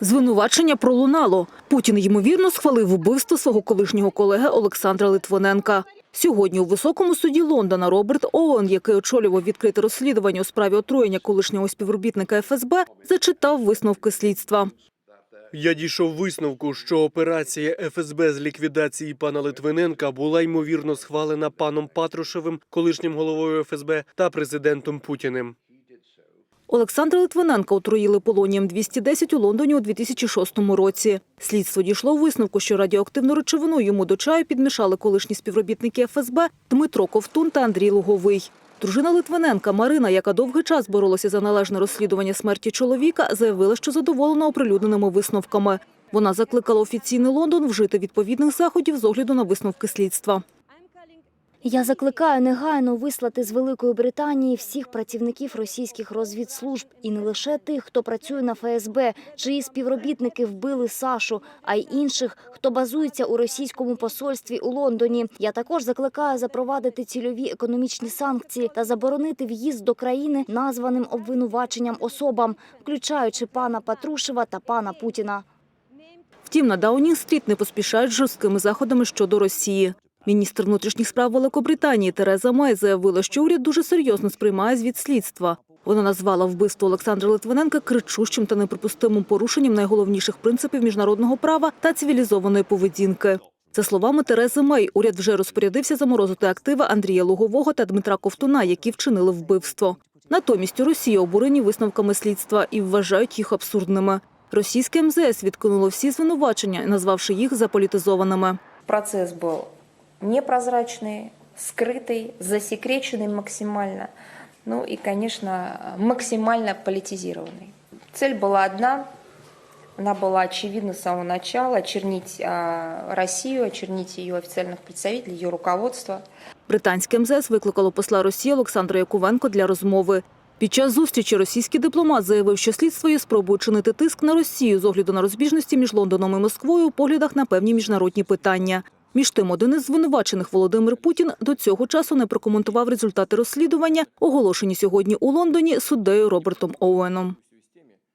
Звинувачення пролунало. Путін ймовірно схвалив вбивство свого колишнього колеги Олександра Литвиненка. Сьогодні у високому суді Лондона Роберт Оуен, який очолював відкрите розслідування у справі отруєння колишнього співробітника ФСБ, зачитав висновки слідства. Я дійшов висновку, що операція ФСБ з ліквідації пана Литвиненка була ймовірно схвалена паном Патрушевим, колишнім головою ФСБ, та президентом Путіним. Олександра Литвиненка отруїли полонієм 210 у Лондоні у 2006 році. Слідство дійшло висновку, що радіоактивну речовину йому до чаю підмішали колишні співробітники ФСБ Дмитро Ковтун та Андрій Луговий. Дружина Литвиненка Марина, яка довгий час боролася за належне розслідування смерті чоловіка, заявила, що задоволена оприлюдненими висновками. Вона закликала офіційний Лондон вжити відповідних заходів з огляду на висновки слідства. Я закликаю негайно вислати з Великої Британії всіх працівників російських розвідслужб і не лише тих, хто працює на ФСБ, чиї співробітники вбили Сашу, а й інших, хто базується у російському посольстві у Лондоні. Я також закликаю запровадити цільові економічні санкції та заборонити в'їзд до країни названим обвинуваченням особам, включаючи пана Патрушева та пана Путіна. Втім, на Даунінг-стріт не поспішають з жорсткими заходами щодо Росії. Міністр внутрішніх справ Великобританії Тереза Май заявила, що уряд дуже серйозно сприймає звіт слідства. Вона назвала вбивство Олександра Литвиненка кричущим та неприпустимим порушенням найголовніших принципів міжнародного права та цивілізованої поведінки. За словами Терези Мей, уряд вже розпорядився заморозити активи Андрія Лугового та Дмитра Ковтуна, які вчинили вбивство. Натомість у Росії обурені висновками слідства і вважають їх абсурдними. Російське МЗС відкинуло всі звинувачення, назвавши їх заполітизованими. Процесс был непрозрачный, скрытый, засекреченный максимально, ну и, конечно, максимально политизированный. Цель была одна, она была очевидна с самого начала, очернить а, Россию, очернить ее официальных представителей, ее руководство. Британське МЗС викликало посла Росії Олександра Якувенко для розмови. Під час зустрічі російський дипломат заявив, що слідство є спробою чинити тиск на Росію з огляду на розбіжності між Лондоном і Москвою у поглядах на певні міжнародні питання. Між тим, один із звинувачених Володимир Путін до цього часу не прокоментував результати розслідування, оголошені сьогодні у Лондоні суддею Робертом Оуеном.